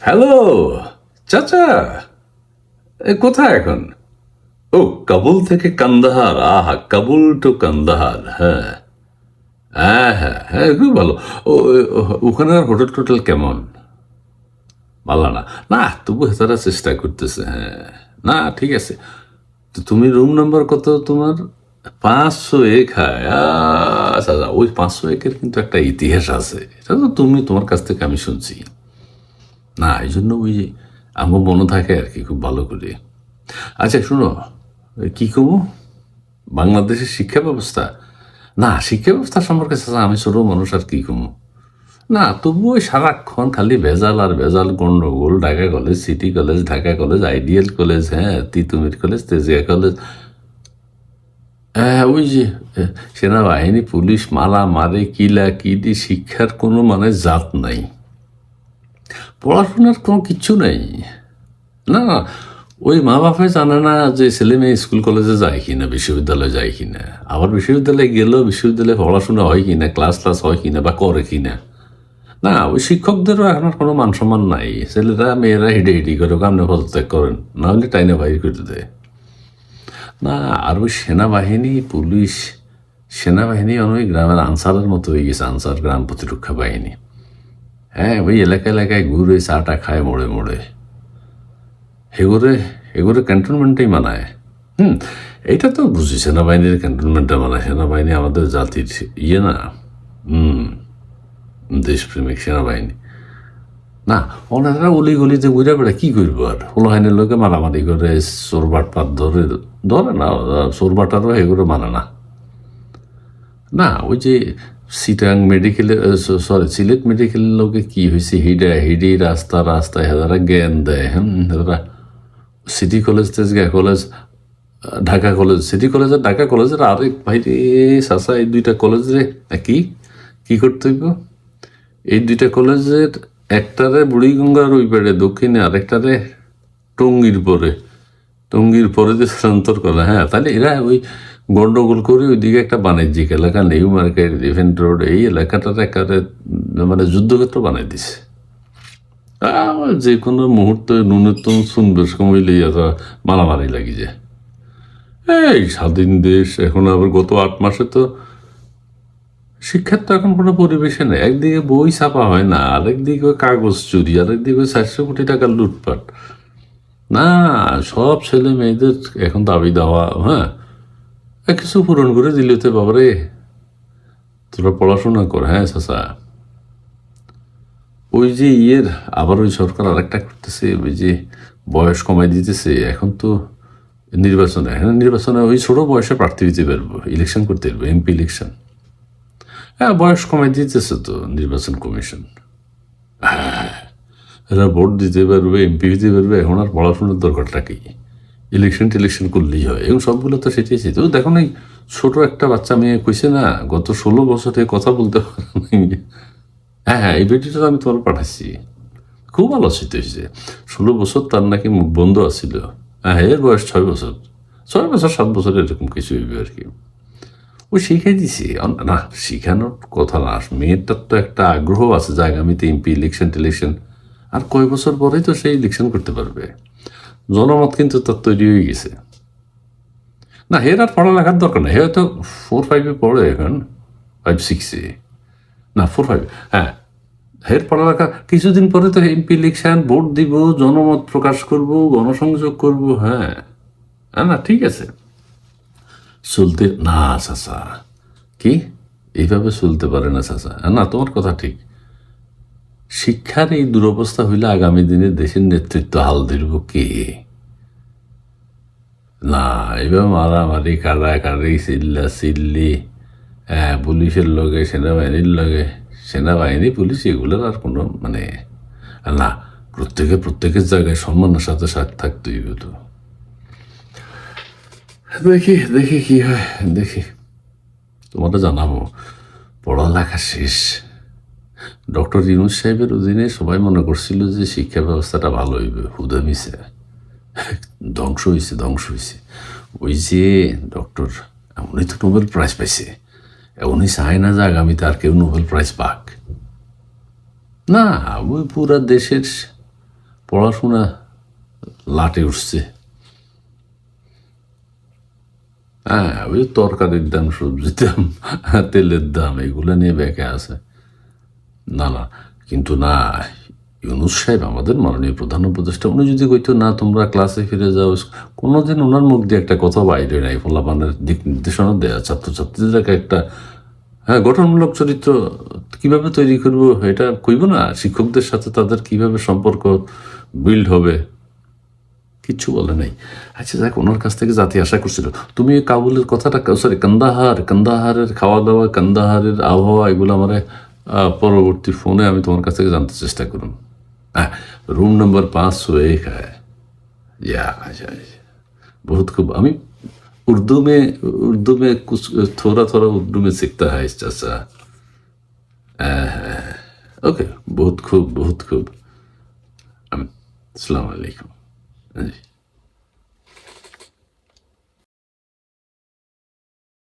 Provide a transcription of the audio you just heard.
Hello চাচা। এ, কোথায় এখন? ও, কাবুল থেকে কান্দাহার। আহা, কাবুল টু কান্দাহার হ্যাঁ। হ্যাঁ হ্যাঁ হ্যাঁ খুব ভালো। ও ও- ওখানের হোটেল টোটেল কেমন? ভালো না। না, তবু তারা চেষ্টা করতেছে হ্যাঁ। না, ঠিক আছে। তো তুমি রুম নাম্বার কত তোমার? পাঁচশো এক হ্যাঁ। ওই পাঁচশো একের কিন্তু একটা ইতিহাস আছে। এটা তো তুমি, তোমার কাছ থেকে আমি শুনছি। না, এই জন্য ওই যে আমার মনে থাকে আর কি, খুব ভালো করে। আচ্ছা শুনো কি কমু? বাংলাদেশের শিক্ষা ব্যবস্থা না শিক্ষা ব্যবস্থা সম্পর্কে আমি ছোট মানুষ, আর কি কমু? না তবু ওই সারাক্ষণ খালি ভেজাল আর ভেজাল গন্ডগোল, Dhaka college, city college, Dhaka college ideal college হ্যাঁ তিতুমির কলেজ, তেজিয়া কলেজ। হ্যাঁ ওই যে সেনাবাহিনী, পুলিশ মারা মারে কিলা কিদি শিক্ষার কোনো মানে জাত নাই। পড়াশোনার কোনো কিচ্ছু নেই। না না ওই মা বাপে জানে না যে ছেলে মেয়ে স্কুল, কলেজে যায় কিনা, বিশ্ববিদ্যালয়ে যায় কিনা। আবার বিশ্ববিদ্যালয়ে গেলেও বিশ্ববিদ্যালয়ে পড়াশোনা হয় কিনা, ক্লাস ক্লাস হয় কিনা বা করে কি না না ওই শিক্ষকদেরও এখন আর কোনো মান সম্মান নাই। ছেলেরা, মেয়েরা হেঁটে হেঁটে করে আপনি পদত্যাগ করেন, না হলে টাইনে বাইর করে দেয়। না, আর ওই সেনাবাহিনী, পুলিশ, সেনাবাহিনী অনেক গ্রামের আনসারের মতো হয়ে গেছে, আনসার গ্রাম প্রতিরক্ষা বাহিনী। হ্যাঁ ওই এলাকা এলাকায় ঘুরে চাটা খায় মোড়ে মোড়ে। হেগুরে হেগুরে ক্যান্টনমেন্টেই মানায়। হুম, এইটা তো বুঝি সেনাবাহিনীর ক্যান্টনমেন্টটা মানায়। সেনাবাহিনী আমাদের জাতির ইয়ে না। হুম, দেশপ্রেমিক সেনাবাহিনী। না, ওনারা অলি গলিতে ঘুরে বেড়া কী করব আর? হলোহাইনের লোকে মারামারি করে চোরবাট পাত ধরে ধরে না চোরবাটারও এগুলো মানে না। না, ওই যে সিটাং মেডিকেলে সরি সিলেট মেডিকেলের লোকে কি হয়েছে হিডা হিডি রাস্তা রাস্তায় হেদারা জ্ঞান দেয় হ্যাঁ হেদারা city college Tejgaon college Dhaka college city college আর ঢাকা কলেজের আরেক ভাই রে সাসা এই দুইটা কলেজ রে কি কি করতে হইব এই দুইটা কলেজের একটারে বুড়িগঙ্গার ওই পাড়ে দক্ষিণে আরেকটারে টঙ্গির পরে টঙ্গির পরে যে স্থানান্তর করা হ্যাঁ তাহলে এরা ওই গন্ডগোল করে ওইদিকে একটা বাণিজ্যিক এলাকা নিউ মার্কেট রিভেন্ট রোড এই এলাকাটার একেবারে মানে যুদ্ধক্ষেত্র বানাই দিছে। যে কোনো মুহূর্তে ন্যূনতম সুন্দর সময় লইয়া তো মারামারি লাগি যায়। এই স্বাধীন দেশ, এখন আবার গত আট মাসে তো শিক্ষার তো এখন কোনো পরিবেশে নেই। একদিকে বই ছাপা হয় না, আরেকদিকে কাগজ চুরি, আরেকদিকে চারশো কোটি টাকার লুটপাট। না, সব ছেলে মেয়েদের এখন দাবি দেওয়া হ্যাঁ কিছু পূরণ করে দিলে তো বাবারে, তোরা পড়াশোনা কর হ্যাঁ চাচা? ওই যে ইয়ের, আবার ওই সরকার আরেকটা করতেছে, ওই যে বয়স কমাই দিতেছে, এখন তো নির্বাচনে হ্যাঁ নির্বাচনে ওই ছোট বয়সে প্রার্থী দিতে পারব ইলেকশন করতে পারব এমপি ইলেকশন হ্যাঁ বয়স কমাই দিতেছে তো, নির্বাচন কমিশন। হ্যাঁ এরা ভোট দিতে পারবে এমপি দিতে পারবে, এখন আর পড়াশোনার দরকারটা কি? ইলেকশন টিলেকশন করলেই হয়। এবং সবগুলো তো সেটাই তো দেখো না ছোট একটা বাচ্চা মেয়ে কইছে না, গত ষোলো বছরে কথা বলতে পারে হ্যাঁ হ্যাঁ এই ভিডিওটা আমি তোমার পাঠাচ্ছি খুব আলোচিত হয়েছে। ষোলো বছর তার নাকি মুখ বন্ধ আছিল। হ্যাঁ এর বয়স ছয় বছর। ছয় বছর, সাত বছর এরকম কিছু হইবে আর কি। ও শিখাই দিছি। না, শিখানোর কথা না। মেয়েটার তো একটা আগ্রহ আছে যে আগামীতে এমপি ইলেকশন টিলেকশন। আর কয় বছর পরেই তো সেই ইলেকশন করতে পারবে। জনমত কিন্তু তার তৈরি হয়ে গেছে। না হের আর পড়ালেখার দরকার নেই। হে তো ফোর ফাইভে পড়ে এখন ফাইভ সিক্সে না ফোর ফাইভ হ্যাঁ হের পড়ালেখা কিছুদিন পরে তো এমপি ইলেকশন ভোট দিব, জনমত প্রকাশ করব, গণসংযোগ করব হ্যাঁ। হ্যাঁ না, ঠিক আছে। চলতে না, চাচা। কি? এইভাবে চলতে পারে না, চাচা। না, তোমার কথা ঠিক। শিক্ষার এই দুরবস্থা হইলে আগামী দিনে দেশের নেতৃত্ব হাল ধরব কে? না এবার মারামারি কাড়াকাড়ি চিল্লা চিল্লি হ্যাঁ পুলিশের লগে, সেনাবাহিনীর লগে, সেনাবাহিনী, পুলিশ, এগুলোর আর কোনো মানে না, প্রত্যেকে প্রত্যেকের জায়গায় সম্মানের সাথে সাথে থাকতে হইবে তো। দেখি দেখি কি হয়, দেখি। তোমাকে জানাব, পড়ালেখা শেষ। ডক্টর ইউনুস সাহেবের অধীনে সবাই মনে করছিল যে শিক্ষা ব্যবস্থাটা ভালো হইবে। হুদা মিশে ধ্বংস হয়েছে ধ্বংস হয়েছে ওই যে ডক্টর উনি তো নোবেল প্রাইজ পাইছে। উনি চায় না যে আগামীতে আর কেউ নোবেল প্রাইজ পাক। না, ওই পুরা দেশের পড়াশোনা লাটে উঠছে। হ্যাঁ ওই তরকারির দাম, সবজির দাম, তেলের দাম, এগুলো নিয়ে বেঁকে আছে। না না, কিন্তু না, ইউনুস সাহেব আমাদের মাননীয় প্রধান উপদেষ্টা, উনি যদি কইতো, না, তোমরা ক্লাসে ফিরে যাও কোনোদিন ওনার মুখ দিয়ে একটা কথা বাইরে নাই ফলাফানের দিক নির্দেশনা দেয়া, ছাত্রছাত্রীদেরকে একটা হ্যাঁ গঠনমূলক চরিত্র কীভাবে তৈরি করব, এটা কইব না, শিক্ষকদের সাথে তাদের কীভাবে সম্পর্ক বিল্ড হবে, কিচ্ছু বলে নাই। আচ্ছা যাক, ওনার কাছ থেকে জাতি আশা করছিল। তুমি কাবুলের কথাটা সরি কান্দাহার, কান্দাহারের খাওয়া দাওয়া কান্দাহারের আবহাওয়া, এগুলো আমার পরবর্তী ফোনে আমি তোমার কাছ থেকে জানতে চেষ্টা করুন হ্যাঁ रूम नंबर पाँच सौ एक है या अच्छा अच्छा। बहुत खूब अमी उर्दू में उर्दू में कुछ थोड़ा थोड़ा उर्दू में सीखता है इस चाचा ओके बहुत खूब बहुत खूब अस्सलाम वालेकुम हाँ जी